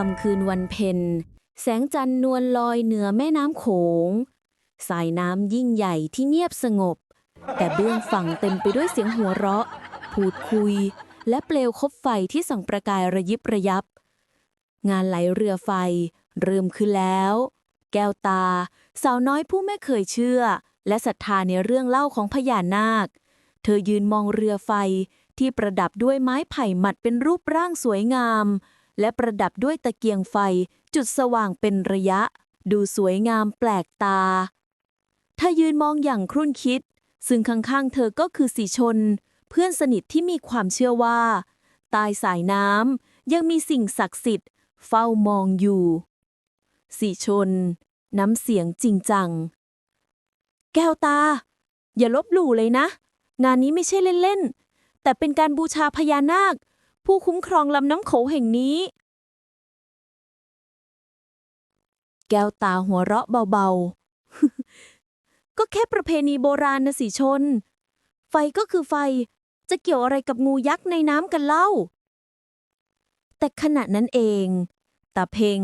ค่ำคืนวันเพ็ญแสงจันทร์นวลลอยเหนือแม่น้ำโขง สายน้ำยิ่งใหญ่ที่เงียบสงบ แต่เบื้องฝั่งเต็มไปด้วยเสียงหัวเราะ พูดคุย และเปลวคบไฟที่ส่องประกายระยิบระยับ งานไหลเรือไฟ เริ่มขึ้นแล้ว แก้วตา สาวน้อยผู้ไม่เคยเชื่อ และศรัทธาในเรื่องเล่าของพญานาค เธอยืนมองเรือไฟที่ประดับด้วยไม้ไผ่หมัดเป็นรูปร่างสวยงาม และประดับด้วยตะเกียงไฟจุดสว่างเป็นระยะ ดูสวยงามแปลกตาเธอยืนมองอย่างครุ่นคิด ซึ่งข้างๆเธอก็คือสีชน เพื่อนสนิทที่มีความเชื่อว่าใตายสายน้ำยังมีสิ่งศักดิ์สิทธิ์ เฝ้ามองอยู่ สีชน น้ำเสียงจริงจัง แก้วตา อย่าลบหลู่เลยนะ งานนี้ไม่ใช่เล่นๆแต่เป็นการบูชาพญานาค ผู้คุ้มครองลำน้ำโขงแห่งนี้ แก้วตาหัวเราะเบาๆ ก็แค่ประเพณีโบราณนะสิชน ไฟก็คือไฟ จะเกี่ยวอะไรกับงูยักษ์ในน้ำกันเล่า แต่ขณะนั้นเองตาเพ่ง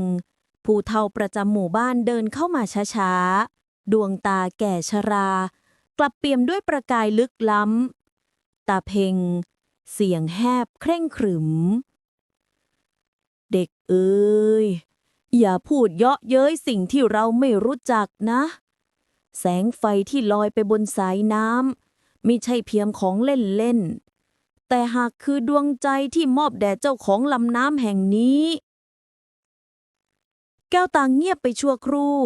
ผู้เฒ่าประจำหมู่บ้านเดินเข้ามาช้าๆ ดวงตาแก่ชรา กลับเปี่ยมด้วยประกายลึกล้ำ ตาเพ่ง เสียงแหบเคร่งขรึม เด็กเอ้ย อย่าพูดเยาะเย้ยสิ่งที่เราไม่รู้จักนะ แสงไฟที่ลอยไปบนสายน้ำไม่ใช่เพียงของเล่นๆแต่หากคือดวงใจที่มอบแด่เจ้าของลำน้ำแห่งนี้ แก้วตาเงียบไปชั่วครู่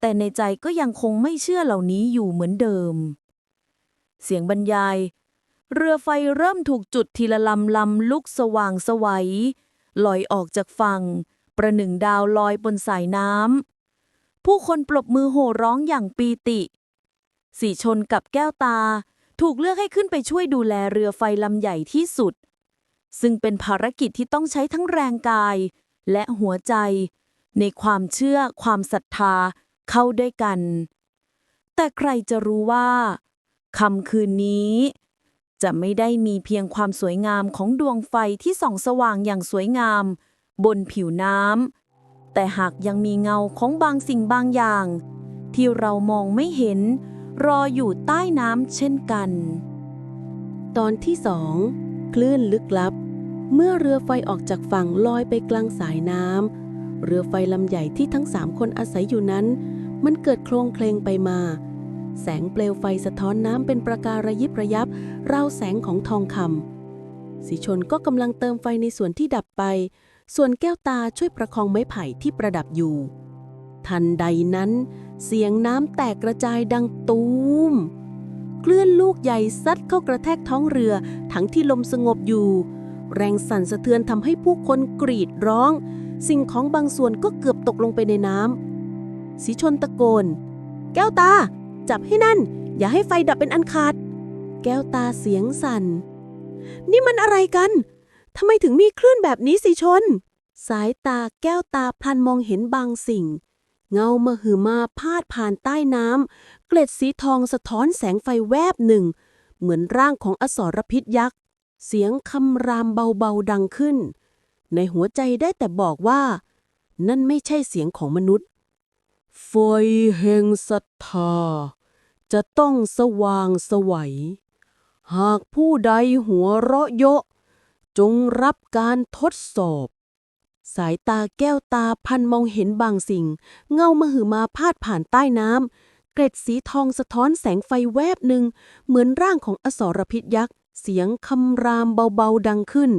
แต่ในใจก็ยังคงไม่เชื่อเหล่านี้อยู่เหมือนเดิม เสียงบรรยาย เรือไฟเริ่มถูกจุดทีละลำลำลุกสว่างสวัยลอยออกจากฝั่ง ประหนึ่งดาวลอยบนสายน้ำผู้คนปรบมือโห่ร้องอย่างปีติ สีชนกับแก้วตาถูกเลือกให้ขึ้นไปช่วยดูแลเรือไฟลำใหญ่ที่สุด ซึ่งเป็นภารกิจที่ต้องใช้ทั้งแรงกายและหัวใจ ในความเชื่อความศรัทธาเข้าด้วยกัน แต่ใครจะรู้ว่าคำคืนนี้ จะไม่ได้มีเพียงความสวยงามของดวงไฟที่ส่องสว่างอย่างสวยงาม บนผิวน้ำแต่หากยังมีเงาของบางสิ่งบางอย่าง ที่เรามองไม่เห็น รออยู่ใต้น้ำเช่นกัน ตอนที่สองคลื่นลึกลับ เมื่อเรือไฟออกจากฝั่งลอยไปกลางสายน้ำเรือไฟลำใหญ่ที่ทั้งสามคนอาศัยอยู่นั้น มันเกิดโครงเคลงไปมา แสงเปลวไฟสะท้อนน้ำเป็นประการระยิบระยับ ราวแสงของทองคำสีชนก็กำลังเติมไฟในส่วนที่ดับไป ส่วนแก้วตาช่วยประคองไม้ไผ่ที่ประดับอยู่ ทันใดนั้น เสียงน้ำแตกกระจายดังตูมคลื่อนลูกใหญ่ซัดเข้ากระแทกท้องเรือ ทั้งที่ลมสงบอยู่ แรงสั่นสะเทือนทำให้ผู้คนกรีดร้อง สิ่งของบางส่วนก็เกือบตกลงไปในน้ำสีชนตะโกน แก้วตา จับให้นั่น อย่าให้ไฟดับเป็นอันขาด แก้วตาเสียงสั่น นี่มันอะไรกันทำไมถึงมีคลื่นแบบนี้สิชน สายตาแก้วตาพลันมองเห็นบางสิ่ง เงามหือมาพาดผ่านใต้น้ำเกล็ดสีทองสะท้อนแสงไฟแวบหนึ่ง เหมือนร่างของอสรพิษยักษ์เสียงคำรามเบาๆดังขึ้น ในหัวใจได้แต่บอกว่า นั่นไม่ใช่เสียงของมนุษย์ไฟแห่งศรัทธาจะต้องสว่างสวัย หากผู้ใดหัวเราะเยาะ จงรับการทดสอบ สายตาแก้วตาพันมองเห็นบางสิ่ง เงามหือมาพาดผ่านใต้น้ำเกร็ดสีทองสะท้อนแสงไฟแวบหนึ่ง เหมือนร่างของอสรพิษยักษ์ เสียงคำรามเบาๆดังขึ้น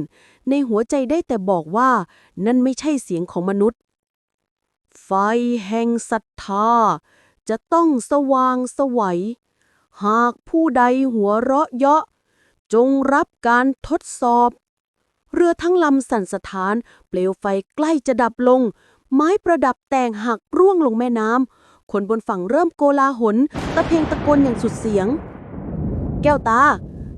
ในหัวใจได้แต่บอกว่า นั่นไม่ใช่เสียงของมนุษย์ ไฟแห่งศรัทธาจะต้องสว่างสวัย หากผู้ใดหัวเราะเยาะ จงรับการทดสอบ เรือทั้งลำสั่นสะท้าน เปลวไฟใกล้จะดับลง ไม้ประดับแต่งหักร่วงลงแม่น้ำคนบนฝั่งเริ่มโกลาหล ตะเพงตะโกนอย่างสุดเสียง แก้วตา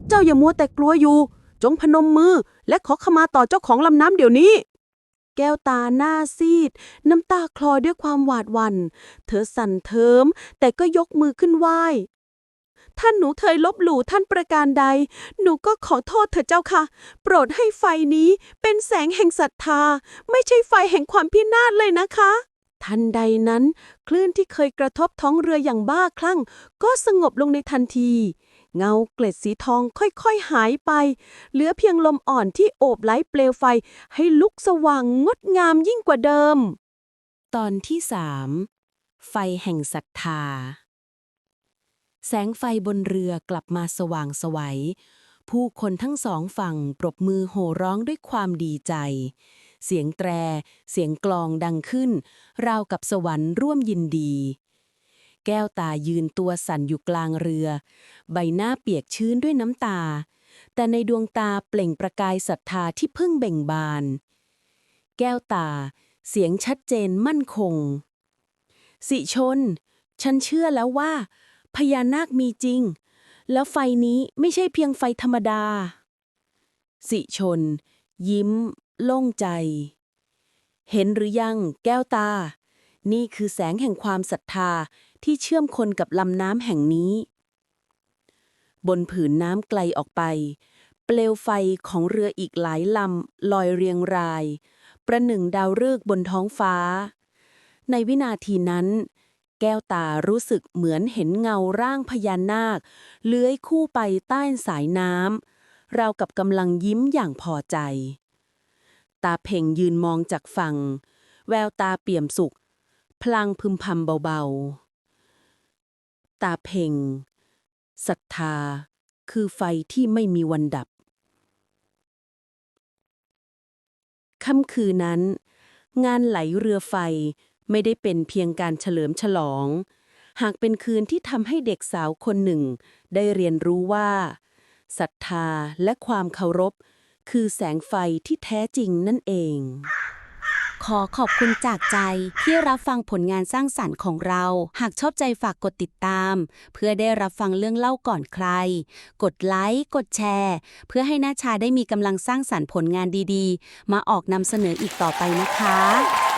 เจ้าอย่ามัวแต่กลัวอยู่ จงพนมมือและขอขมาต่อเจ้าของลำน้ำเดี๋ยวนี้แก้วตาหน้าซีด น้ำตาคลอด้วยความหวาดหวัน่น เธอสั่นเทิม แต่ก็ยกมือขึ้นไหว้ ท่านหนูเคยลบหลู่ท่านประการใด หนูก็ขอโทษเถอะเจ้าค่ะ โปรดให้ไฟนี้เป็นแสงแห่งศรัทธา ไม่ใช่ไฟแห่งความพินาศเลยนะคะ ทันใดนั้น คลื่นที่เคยกระทบท้องเรืออย่างบ้าคลั่ง ก็สงบลงในทันที เงาเกล็ดสีทองค่อยๆหายไป เหลือเพียงลมอ่อนที่โอบไล้เปลวไฟให้ลุกสว่างงดงามยิ่งกว่าเดิม ตอนที่สามไฟแห่งศรัทธา แสงไฟบนเรือกลับมาสว่างสวัย ผู้คนทั้งสองฝั่งปรบมือโห่ร้องด้วยความดีใจ เสียงแตร เสียงกลองดังขึ้น ราวกับสวรรค์ร่วมยินดี แก้วตายืนตัวสั่นอยู่กลางเรือ ใบหน้าเปียกชื้นด้วยน้ำตา แต่ในดวงตาเปล่งประกายศรัทธาที่เพิ่งเบ่งบาน แก้วตา เสียงชัดเจนมั่นคง สิชน ฉันเชื่อแล้วว่า พญานาคมีจริง แล้วไฟนี้ไม่ใช่เพียงไฟธรรมดา สิชน ยิ้ม โล่งใจ เห็นหรือยัง แก้วตา นี่คือแสงแห่งความศรัทธาที่เชื่อมคนกับลำน้ำแห่งนี้ บนผืนน้ำไกลออกไป เปลวไฟของเรืออีกหลายลำลอยเรียงราย ประหนึ่งดาวฤกษ์บนท้องฟ้า ในวินาทีนั้น แก้วตารู้สึกเหมือนเห็นเงาร่างพญานาค เลื้อยคู่ไปใต้สายน้ำเรากับกำลังยิ้มอย่างพอใจ ตาเพ่งยืนมองจากฝั่ง แววตาเปี่ยมสุข พลางพึมพำเบาๆ ตาเพ่งศรัทธา คือไฟที่ไม่มีวันดับค่ำคืนนั้น งานไหลเรือไฟ ไม่ได้เป็นเพียงการเฉลิมฉลอง หากเป็นคืนที่ทำให้เด็กสาวคนหนึ่ง ได้เรียนรู้ว่าศรัทธาและความเคารพ คือแสงไฟที่แท้จริงนั่นเอง ขอขอบคุณจากใจที่รับฟังผลงานสร้างสรรค์ของเรา หากชอบใจฝากกดติดตาม เพื่อได้รับฟังเรื่องเล่าก่อนใคร กดไลค์ กดแชร์ เพื่อให้น้าชาได้มีกำลังสร้างสรรค์ผลงานดีๆ มาออกนำเสนออีกต่อไปนะคะ